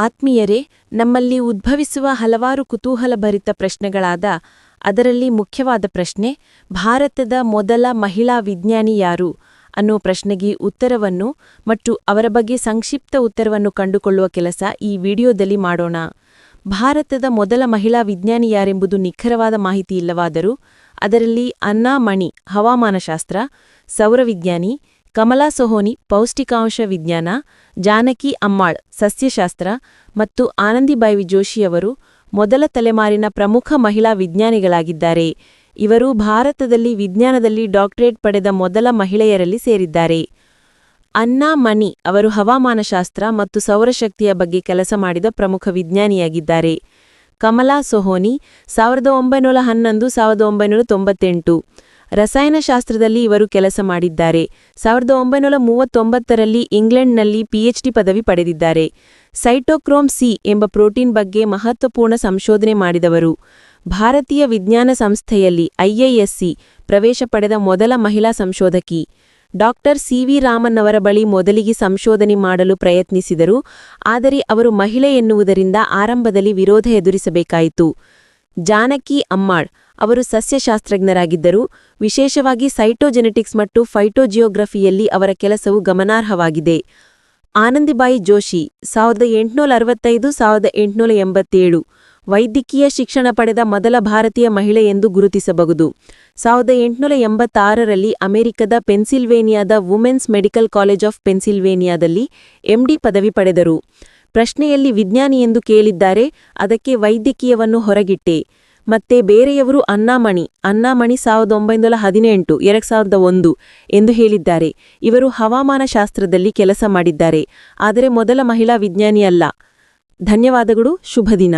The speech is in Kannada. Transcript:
ಆತ್ಮೀಯರೇ, ನಮ್ಮಲ್ಲಿ ಉದ್ಭವಿಸುವ ಹಲವಾರು ಕುತೂಹಲಭರಿತ ಪ್ರಶ್ನೆಗಳಾದ, ಅದರಲ್ಲಿ ಮುಖ್ಯವಾದ ಪ್ರಶ್ನೆ, ಭಾರತದ ಮೊದಲ ಮಹಿಳಾ ವಿಜ್ಞಾನಿ ಯಾರು? ಅನ್ನೋ ಪ್ರಶ್ನೆಗೆ ಉತ್ತರವನ್ನು ಮತ್ತು ಅವರ ಬಗ್ಗೆ ಸಂಕ್ಷಿಪ್ತ ಉತ್ತರವನ್ನು ಕಂಡುಕೊಳ್ಳುವ ಕೆಲಸ ಈ ವಿಡಿಯೋದಲ್ಲಿ ಮಾಡೋಣ. ಭಾರತದ ಮೊದಲ ಮಹಿಳಾ ವಿಜ್ಞಾನಿ ಯಾರೆಂಬುದು ನಿಖರವಾದ ಮಾಹಿತಿ ಇಲ್ಲವಾದರೂ, ಅದರಲ್ಲಿ ಅನ್ನಾಮಣಿ ಹವಾಮಾನಶಾಸ್ತ್ರ ಸೌರವಿಜ್ಞಾನಿ ಕಮಲಾ ಸೊಹೋನಿ, ಪೌಷ್ಟಿಕಾಂಶ ವಿಜ್ಞಾನ, ಜಾನಕಿ ಅಮ್ಮಾಳ್, ಸಸ್ಯಶಾಸ್ತ್ರ ಮತ್ತು ಆನಂದಿಬಾಯಿ ಜೋಶಿಯವರು ಮೊದಲ ತಲೆಮಾರಿನ ಪ್ರಮುಖ ಮಹಿಳಾ ವಿಜ್ಞಾನಿಗಳಾಗಿದ್ದಾರೆ. ಇವರು ಭಾರತದಲ್ಲಿ ವಿಜ್ಞಾನದಲ್ಲಿ ಡಾಕ್ಟರೇಟ್ ಪಡೆದ ಮೊದಲ ಮಹಿಳೆಯರಲ್ಲಿ ಸೇರಿದ್ದಾರೆ. ಅನ್ನಾ ಮಣಿ ಅವರು ಹವಾಮಾನಶಾಸ್ತ್ರ ಮತ್ತು ಸೌರಶಕ್ತಿಯ ಬಗ್ಗೆ ಕೆಲಸ ಮಾಡಿದ ಪ್ರಮುಖ ವಿಜ್ಞಾನಿಯಾಗಿದ್ದಾರೆ. ಕಮಲಾ ಸೊಹೋನಿ, ಸಾವಿರದ ಒಂಬೈನೂರ ಹನ್ನೊಂದು ಸಾವಿರದ ಒಂಬೈನೂರ ತೊಂಬತ್ತೆಂಟು ರಸಾಯನಶಾಸ್ತ್ರದಲ್ಲಿ ಇವರು ಕೆಲಸ ಮಾಡಿದ್ದಾರೆ. ಸಾವಿರದ ಒಂಬೈನೂರ ಮೂವತ್ತೊಂಬತ್ತರಲ್ಲಿ ಇಂಗ್ಲೆಂಡ್ನಲ್ಲಿ ಪಿಎಚ್ಡಿ ಪದವಿ ಪಡೆದಿದ್ದಾರೆ. ಸೈಟೋಕ್ರೋಮ್ ಸಿ ಎಂಬ ಪ್ರೋಟೀನ್ ಬಗ್ಗೆ ಮಹತ್ವಪೂರ್ಣ ಸಂಶೋಧನೆ ಮಾಡಿದವರು. ಭಾರತೀಯ ವಿಜ್ಞಾನ ಸಂಸ್ಥೆಯಲ್ಲಿ ಐಐಎಸ್ಸಿ ಪ್ರವೇಶ ಪಡೆದ ಮೊದಲ ಮಹಿಳಾ ಸಂಶೋಧಕಿ. ಡಾಕ್ಟರ್ ಸಿವಿ ರಾಮನ್ ಅವರ ಬಳಿ ಮೊದಲಿಗೆ ಸಂಶೋಧನೆ ಮಾಡಲು ಪ್ರಯತ್ನಿಸಿದರು, ಆದರೆ ಅವರು ಮಹಿಳೆ ಎನ್ನುವುದರಿಂದ ಆರಂಭದಲ್ಲಿ ವಿರೋಧ ಎದುರಿಸಬೇಕಾಯಿತು. ಜಾನಕಿ ಅಮ್ಮಾಳ್ ಅವರು ಸಸ್ಯಶಾಸ್ತ್ರಜ್ಞರಾಗಿದ್ದರು. ವಿಶೇಷವಾಗಿ ಸೈಟೋಜೆನೆಟಿಕ್ಸ್ ಮತ್ತು ಫೈಟೋಜಿಯೋಗ್ರಫಿಯಲ್ಲಿ ಅವರ ಕೆಲಸವು ಗಮನಾರ್ಹವಾಗಿದೆ. ಆನಂದಿಬಾಯಿ ಜೋಶಿ, ಸಾವಿರದ ಎಂಟುನೂರ ಅರವತ್ತೈದು, ಸಾವಿರದ ಎಂಟುನೂರ ಎಂಬತ್ತೇಳು. ವೈದ್ಯಕೀಯ ಶಿಕ್ಷಣ ಪಡೆದ ಮೊದಲ ಭಾರತೀಯ ಮಹಿಳೆ ಎಂದು ಗುರುತಿಸಬಹುದು. ಸಾವಿರದ ಎಂಟುನೂರ ಎಂಬತ್ತಾರರಲ್ಲಿ ಅಮೆರಿಕದ ಪೆನ್ಸಿಲ್ವೇನಿಯಾದ ವುಮೆನ್ಸ್ ಮೆಡಿಕಲ್ ಕಾಲೇಜ್ ಆಫ್ ಪೆನ್ಸಿಲ್ವೇನಿಯಾದಲ್ಲಿ ಎಂಡಿ ಪದವಿ ಪಡೆದರು. ಪ್ರಶ್ನೆಯಲ್ಲಿ ವಿಜ್ಞಾನಿ ಎಂದು ಕೇಳಿದ್ದಾರೆ, ಅದಕ್ಕೆ ವೈದ್ಯಕೀಯವನ್ನು ಹೊರಗಿಟ್ಟೆ. ಮತ್ತೆ ಬೇರೆಯವರು ಅನ್ನಾಮಣಿ ಅನ್ನಾಮಣಿ ಸಾವಿರದ ಒಂಬೈನೂರ ಹದಿನೆಂಟು, ಎರಡು ಸಾವಿರದ ಒಂದು ಎಂದು ಹೇಳಿದ್ದಾರೆ. ಇವರು ಹವಾಮಾನಶಾಸ್ತ್ರದಲ್ಲಿ ಕೆಲಸ ಮಾಡಿದ್ದಾರೆ. ಆದರೆ ಮೊದಲ ಮಹಿಳಾ ವಿಜ್ಞಾನಿಯಲ್ಲ. ಧನ್ಯವಾದಗಳು, ಶುಭ ದಿನ.